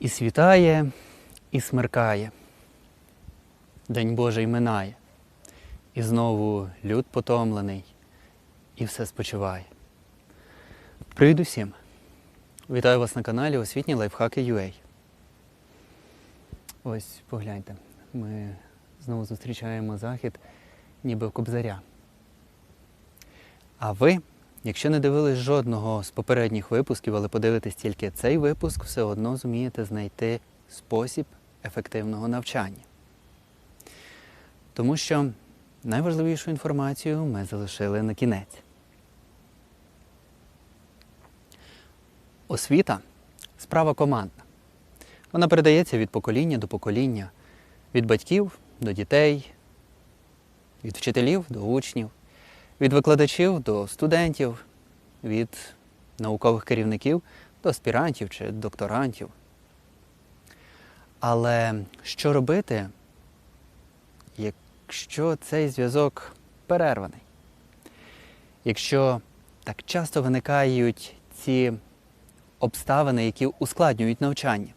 І світає, і смеркає. День Божий минає. І знову люд потомлений, і все спочиває. Привіт усім! Вітаю вас на каналі Освітні лайфхаки UA. Ось погляньте, ми знову зустрічаємо захід ніби Кобзаря. А ви, якщо не дивились жодного з попередніх випусків, але подивитесь тільки цей випуск, все одно зумієте знайти спосіб ефективного навчання. Тому що найважливішу інформацію ми залишили на кінець. Освіта справа командна. Вона передається від покоління до покоління, від батьків до дітей, від вчителів до учнів, від викладачів до студентів, від наукових керівників до аспірантів чи докторантів. Але що робити, якщо цей зв'язок перерваний? Якщо так часто виникають ці обставини, які ускладнюють навчання,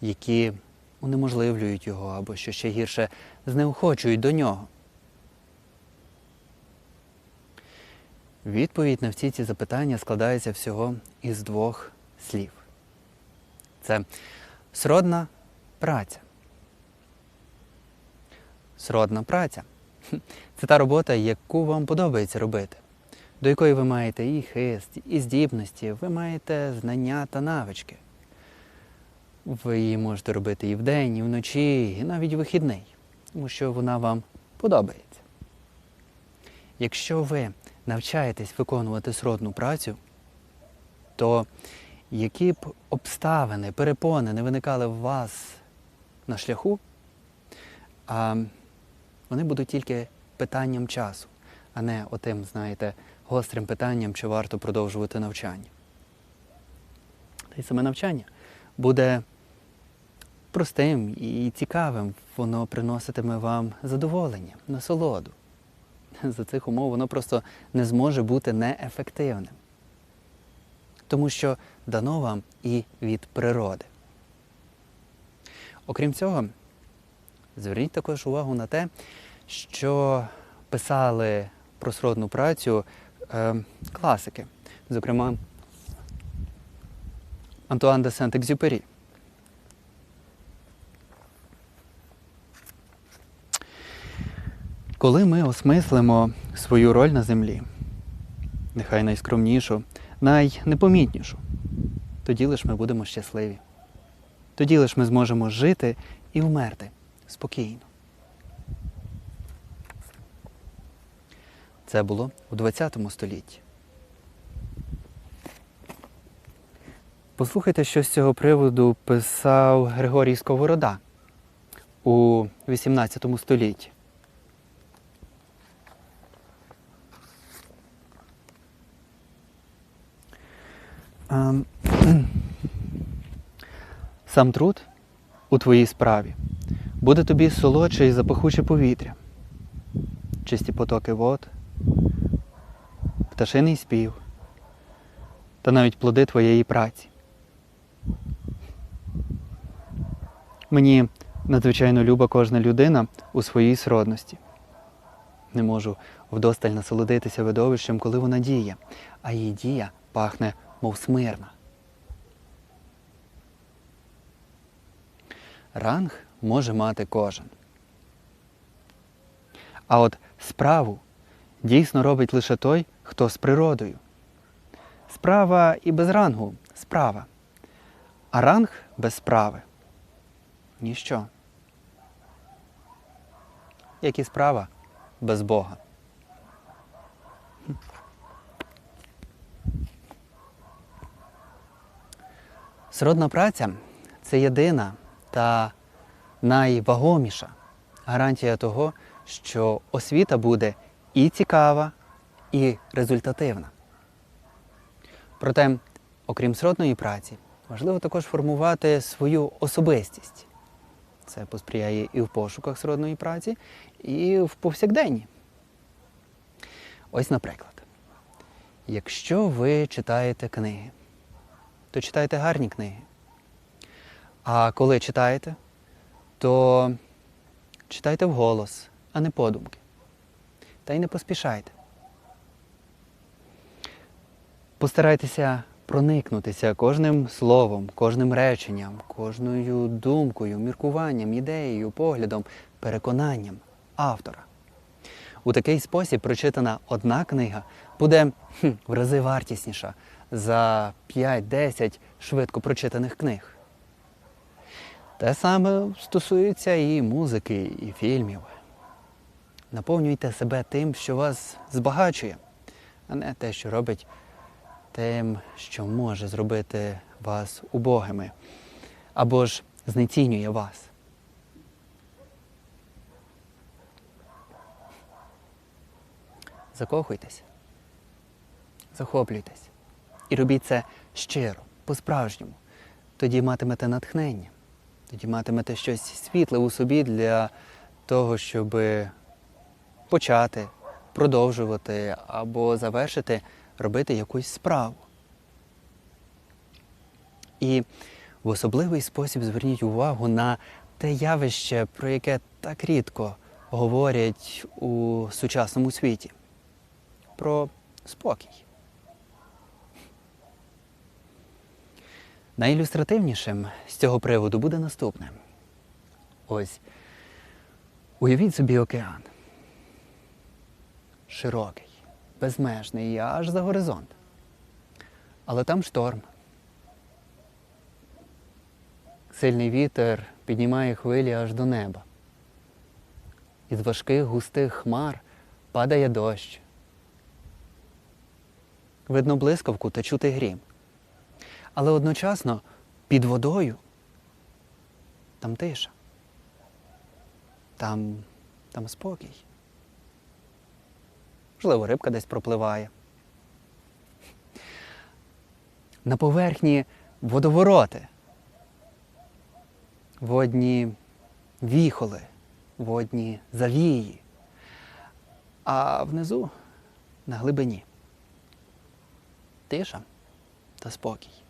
які унеможливлюють його або що ще гірше знеохочують до нього. Відповідь на всі ці запитання складається всього із двох слів. Це сродна праця. Сродна праця це та робота, яку вам подобається робити, до якої ви маєте і хист, і здібності, ви маєте знання та навички. Ви її можете робити і вдень, і вночі, і навіть у вихідний, тому що вона вам подобається. Якщо ви навчаєтесь виконувати сродну працю, то які б обставини, перепони не виникали в вас на шляху, а вони будуть тільки питанням часу, а не отим, знаєте, гострим питанням, чи варто продовжувати навчання. Та й саме навчання буде простим і цікавим, воно приноситиме вам задоволення, насолоду. За цих умов воно просто не зможе бути неефективним. Тому що дано вам і від природи. Окрім цього, зверніть також увагу на те, що писали про сродну працю е, класики, зокрема Антуан де Сент-Екзюпері. Коли ми осмислимо свою роль на землі, нехай найскромнішу, найнепомітнішу, тоді лиш ми будемо щасливі. Тоді лиш ми зможемо жити і вмерти спокійно. Це було у ХХ столітті. Послухайте, що з цього приводу писав Григорій Сковорода у XVIII столітті. Сам труд у твоїй справі буде тобі солодше і запахуче повітря, чисті потоки вод, пташиний спів та навіть плоди твоєї праці. Мені надзвичайно люба кожна людина у своїй сродності. Не можу вдосталь насолодитися видовищем, коли вона діє, а її дія пахне, мов смирна. Ранг може мати кожен. А от справу дійсно робить лише той, хто з природою. Справа і без рангу справа. А ранг без справи ніщо. Як і справа без Бога. Сродна праця це єдина та найвагоміша гарантія того, що освіта буде і цікава, і результативна. Проте, окрім сродної праці, важливо також формувати свою особистість. Це посприяє і в пошуках сродної праці, і в повсякденні. Ось, наприклад, якщо ви читаєте книги, то читайте гарні книги. А коли читаєте, то читайте вголос, а не подумки. Та й не поспішайте. Постарайтеся проникнутися кожним словом, кожним реченням, кожною думкою, міркуванням, ідеєю, поглядом, переконанням автора. У такий спосіб прочитана одна книга буде хм, в рази вартісніша за 5-10 швидко прочитаних книг. Те саме стосується і музики, і фільмів. Наповнюйте себе тим, що вас збагачує, а не те, що робить тим, що може зробити вас убогими або ж знецінює вас. Закохуйтесь, захоплюйтесь і робіть це щиро, по-справжньому. Тоді матимете натхнення, тоді матимете щось світле у собі для того, щоб почати, продовжувати або завершити робити якусь справу. І в особливий спосіб зверніть увагу на те явище, про яке так рідко говорять у сучасному світі. Про спокій. Найілюстративнішим з цього приводу буде наступне. Ось уявіть собі океан. Широкий, безмежний аж за горизонт. Але там шторм. Сильний вітер піднімає хвилі аж до неба. Із важких густих хмар падає дощ. Видно блискавку та чути грім. Але одночасно під водою там тиша. Там, там спокій. Можливо, рибка десь пропливає. На поверхні водовороти, водні віхоли, водні завії, а внизу на глибині тиша та спокій.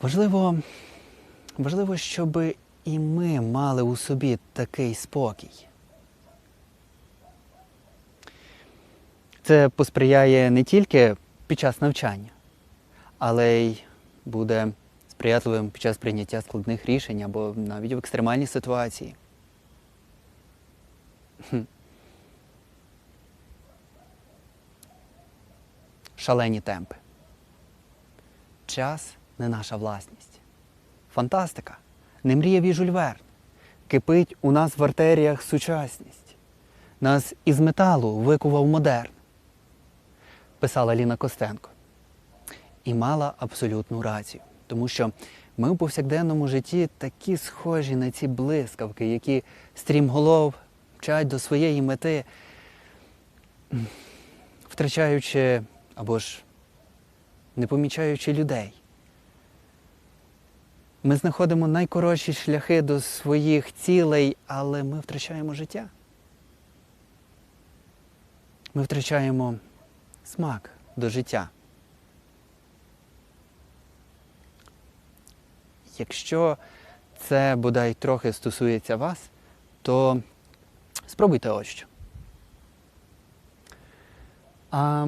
Важливо, важливо, щоб і ми мали у собі такий спокій. Це посприяє не тільки під час навчання, але й буде сприятливим під час прийняття складних рішень або навіть в екстремальній ситуації. Шалені темпи. Час не наша власність. Фантастика. Не мріяв і Жюль Верн. Кипить у нас в артеріях сучасність. Нас із металу викував модерн писала Ліна Костенко. І мала абсолютну рацію, тому що ми в повсякденному житті такі схожі на ці блискавки, які стрімголов мчать до своєї мети, втрачаючи або ж не помічаючи людей. Ми знаходимо найкоротші шляхи до своїх цілей, але ми втрачаємо життя. Ми втрачаємо смак до життя. Якщо це бодай трохи стосується вас, то спробуйте ось що. А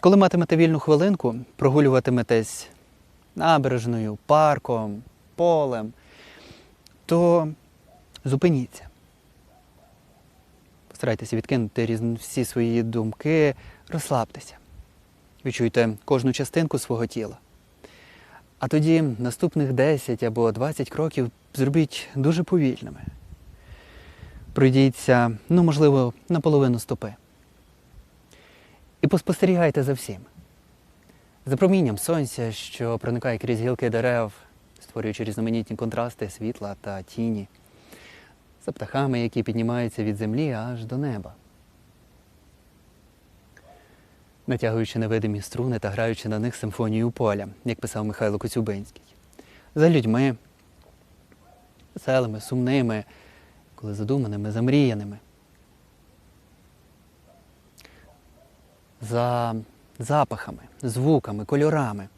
коли матимете вільну хвилинку, прогулюватиметесь набережною, парком, полем, то зупиніться. Постарайтеся відкинути різні всі свої думки, розслабтеся. Відчуйте кожну частинку свого тіла. А тоді наступних 10 або 20 кроків зробіть дуже повільними. Пройдіться, ну, можливо, наполовину стопи. І поспостерігайте за всім. За промінням сонця, що проникає крізь гілки дерев, створюючи різноманітні контрасти світла та тіні, за птахами, які піднімаються від землі аж до неба натягуючи невидимі струни та граючи на них симфонію поля, як писав Михайло Коцюбинський. За людьми, веселими, сумними, коли задуманими, замріяними. За запахами, звуками, кольорами.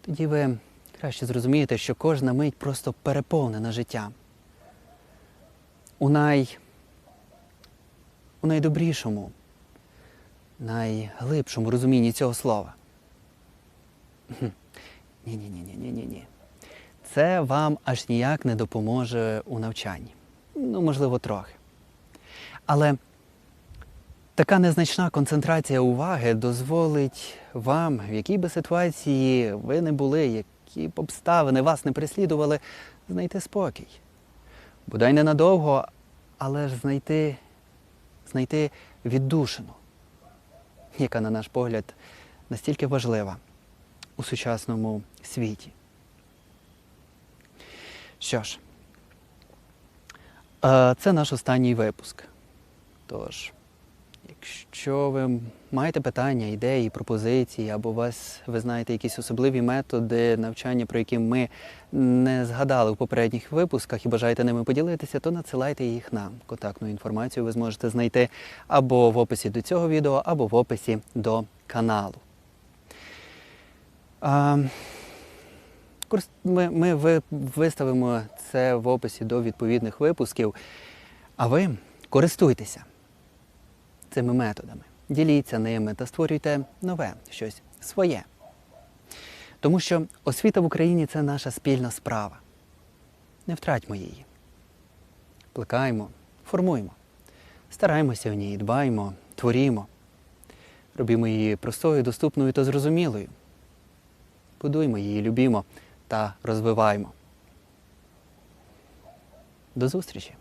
Тоді ви краще зрозумієте, що кожна мить просто переповнена життям. У най... у найдобрішому, найглибшому розумінні цього слова. Ні-ні-ні-ні-ні-ні. Це вам аж ніяк не допоможе у навчанні. Ну, можливо, трохи. Але така незначна концентрація уваги дозволить вам, в якій би ситуації ви не були, які б обставини вас не переслідували, знайти спокій. Бодай ненадовго, але ж знайти, знайти віддушину, яка, на наш погляд, настільки важлива у сучасному світі. Що ж, е, це наш останній випуск. Тож, якщо ви маєте питання, ідеї, пропозиції, або у вас ви знаєте якісь особливі методи навчання, про які ми не згадали в попередніх випусках і бажаєте ними поділитися, то надсилайте їх нам. Контактну інформацію ви зможете знайти або в описі до цього відео, або в описі до каналу. А, Ми, ми виставимо це в описі до відповідних випусків. А ви користуйтеся цими методами, діліться ними та створюйте нове, щось своє. Тому що освіта в Україні це наша спільна справа. Не втратьмо її. Плекаємо, формуємо, стараємося в ній, дбаємо, творімо, робімо її простою, доступною та зрозумілою. Будуймо її, любімо та розвиваємо. До зустрічі!